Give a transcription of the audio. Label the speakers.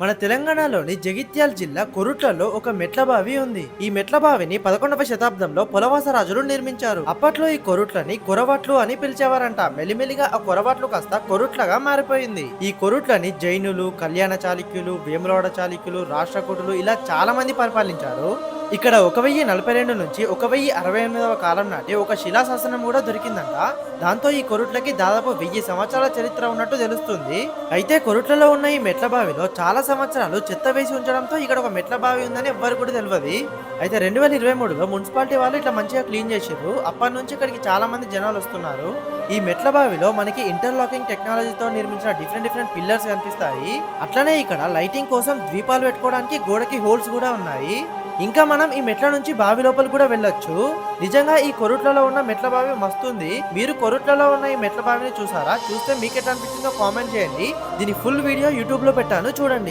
Speaker 1: మన తెలంగాణలోని జగిత్యాల జిల్లా కొరుట్లలో ఒక మెట్ల బావి ఉంది. ఈ మెట్ల బావిని పదకొండవ శతాబ్దంలో పులవాస రాజులు నిర్మించారు. అప్పట్లో ఈ కొరుట్లని కొరవాట్లు అని పిలిచేవారంట. మెల్లిమెల్లిగా ఆ కొరవాట్లు కాస్త కొరుట్లగా మారిపోయింది. ఈ కొరుట్లని జైనులు కళ్యాణ చాళుక్యులు వేములవాడ చాళుక్యులు రాష్ట్రకూటులు ఇలా చాలా మంది పరిపాలించారు. ఇక్కడ ఒక వెయ్యి నలభై రెండు నుంచి ఒక వెయ్యి అరవై ఎనిమిదవ కాలం నాటి ఒక శిలాశాసనం కూడా దొరికిందంట. దాంతో ఈ కొరుట్లకి దాదాపు వెయ్యి సంవత్సరాల చరిత్ర ఉన్నట్టు తెలుస్తుంది. అయితే కొరుట్లలో ఉన్న ఈ మెట్ల బావిలో చాలా సంవత్సరాలు చెత్త వేసి ఉంచడంతో ఇక్కడ ఒక మెట్ల బావి ఉందని ఎవ్వరు కూడా తెలియదు అయితే రెండు వేల ఇరవై మూడులో మున్సిపాలిటీ వాళ్ళు ఇట్లా మంచిగా క్లీన్ చేశారు అప్పటి నుంచి ఇక్కడికి చాలా మంది జనాలు వస్తున్నారు. ఈ మెట్ల బావిలో మనకి ఇంటర్లాకింగ్ టెక్నాలజీతో నిర్మించిన డిఫరెంట్ డిఫరెంట్ పిల్లర్స్ కనిపిస్తాయి. అట్లనే ఇక్కడ లైటింగ్ కోసం ద్వీపాలు పెట్టుకోవడానికి గోడకి హోల్స్ కూడా ఉన్నాయి. ఇంకా మనం ఈ మెట్ల నుంచి బావి లోపల కూడా వెళ్ళొచ్చు. నిజంగా ఈ కొరుట్లలో ఉన్న మెట్ల బావి మస్తుంది మీరు కొరుట్లలో ఉన్న ఈ మెట్ల బావిని చూసారా? చూస్తే మీకు ఎట్లా అనిపించిందో కామెంట్ చేయండి. దీని ఫుల్ వీడియో యూట్యూబ్లో పెట్టాను. చూడండి.